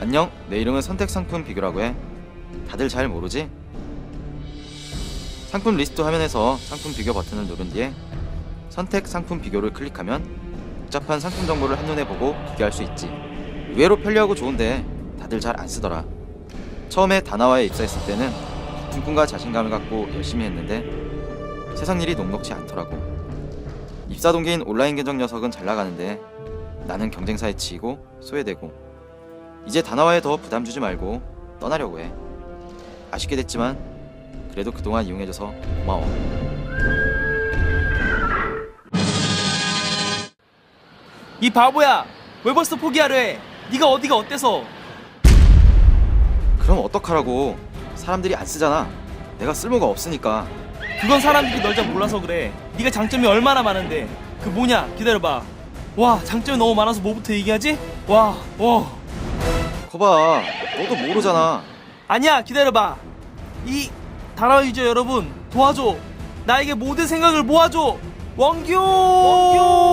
안녕, 내 이름은 선택 상품 비교라고 해. 다들 잘 모르지? 상품 리스트 화면에서 상품 비교 버튼을 누른 뒤에 선택 상품 비교를 클릭하면 복잡한 상품 정보를 한눈에 보고 비교할 수 있지. 의외로 편리하고 좋은데 다들 잘 안 쓰더라. 처음에 다나와에 입사했을 때는 꿈과 자신감을 갖고 열심히 했는데 세상 일이 녹록지 않더라고. 입사 동기인 온라인 계정 녀석은 잘 나가는데 나는 경쟁사에 치이고 소외되고 이제 다나와에 더 부담 주지 말고 떠나려고 해. 아쉽게 됐지만 그래도 그동안 이용해줘서 고마워. 이 바보야 왜 벌써 포기하려 해 네가 어디가 어때서 그럼 어떡하라고? 사람들이 안 쓰잖아. 내가 쓸모가 없으니까. 그건 사람들이 널 잘 몰라서 그래 네가 장점이 얼마나 많은데 그 뭐냐 기다려봐 와 장점이 너무 많아서 뭐부터 얘기하지? 와 와. 거봐, 너도 모르잖아. 아니야 기다려봐. 이 다라 유저 여러분 도와줘. 나에게 모든 생각을 모아줘. 원규! 원규